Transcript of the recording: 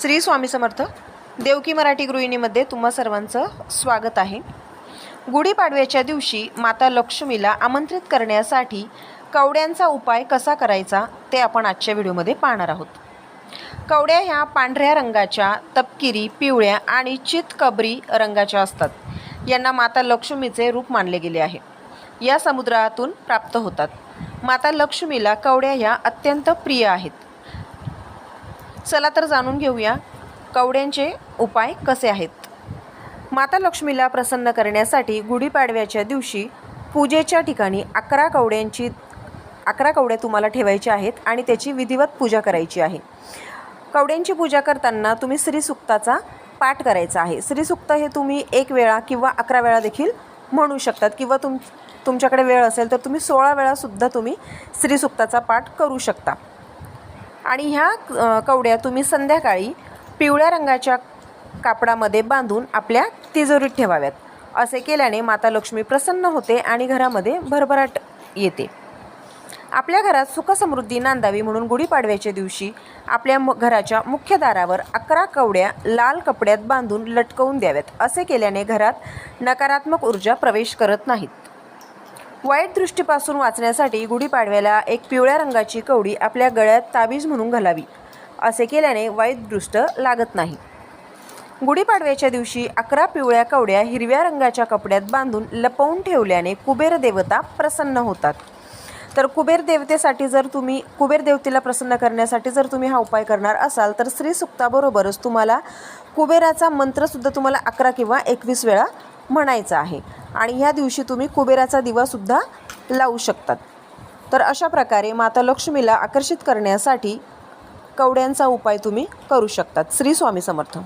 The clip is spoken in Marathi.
श्री स्वामी समर्थ देवकी मराठी गृहिणीमध्ये तुम्हा सर्वांचं स्वागत आहे. गुढीपाडव्याच्या दिवशी माता लक्ष्मीला आमंत्रित करण्यासाठी कवड्यांचा उपाय कसा करायचा ते आपण आजच्या व्हिडिओमध्ये पाहणार आहोत. कवड्या ह्या पांढऱ्या रंगाच्या तपकिरी पिवळ्या आणि चितकबरी रंगाच्या असतात. यांना माता लक्ष्मीचे रूप मानले गेले आहे. या समुद्रातून प्राप्त होतात. माता लक्ष्मीला कवड्या ह्या अत्यंत प्रिय आहेत. चला तर जाणून घेऊया कवड्यांचे उपाय कसे आहेत. माता लक्ष्मीला प्रसन्न करण्यासाठी गुढीपाडव्याच्या दिवशी पूजेच्या ठिकाणी अकरा कवड्यांची अकरा कवड्या तुम्हाला ठेवायच्या आहेत आणि त्याची विधिवत पूजा करायची आहे. कवड्यांची पूजा करताना तुम्ही श्रीसुक्ताचा पाठ करायचा आहे. श्रीसुक्त हे तुम्ही एक वेळा किंवा अकरा वेळा देखील म्हणू शकतात किंवा तुम तुमच्याकडे वेळ असेल तर तुम्ही सोळा वेळासुद्धा तुम्ही श्रीसुक्ताचा पाठ करू शकता. आणि ह्या कवड्या तुम्ही संध्याकाळी पिवळ्या रंगाच्या कापडामध्ये बांधून आपल्या तिजोरीत ठेवाव्यात. असे केल्याने माता लक्ष्मी प्रसन्न होते आणि घरामध्ये भरभराट येते. आपल्या घरात सुखसमृद्धी नांदावी म्हणून गुढीपाडव्याच्या दिवशी आपल्या म घराच्या मुख्य दारावर अकरा कवड्या लाल कपड्यात बांधून लटकवून द्याव्यात. असे केल्याने घरात नकारात्मक ऊर्जा प्रवेश करत नाहीत. वाईट दृष्टीपासून वाचण्यासाठी गुढीपाडव्याला एक पिवळ्या रंगाची कवडी आपल्या गळ्यात ताबीज म्हणून घालावी असे केल्याने वाईट दृष्ट लागत नाही. गुढीपाडव्याच्या दिवशी अकरा पिवळ्या कवड्या हिरव्या रंगाच्या कपड्यात बांधून लपवून ठेवल्याने कुबेर देवता प्रसन्न होतात. तर कुबेर देवतेसाठी जर तुम्ही कुबेर देवतेला प्रसन्न करण्यासाठी जर तुम्ही हा उपाय करणार असाल तर श्रीसुक्ताबरोबरच तुम्हाला कुबेराचा मंत्रसुद्धा तुम्हाला अकरा किंवा एकवीस वेळा म्हणायचा आहे. आणि ह्या दिवशी तुम्ही कुबेराचा दिवासुद्धा लावू शकतात. तर अशा प्रकारे माता लक्ष्मीला आकर्षित करण्यासाठी कवड्यांचा उपाय तुम्ही करू शकतात. श्री स्वामी समर्थ.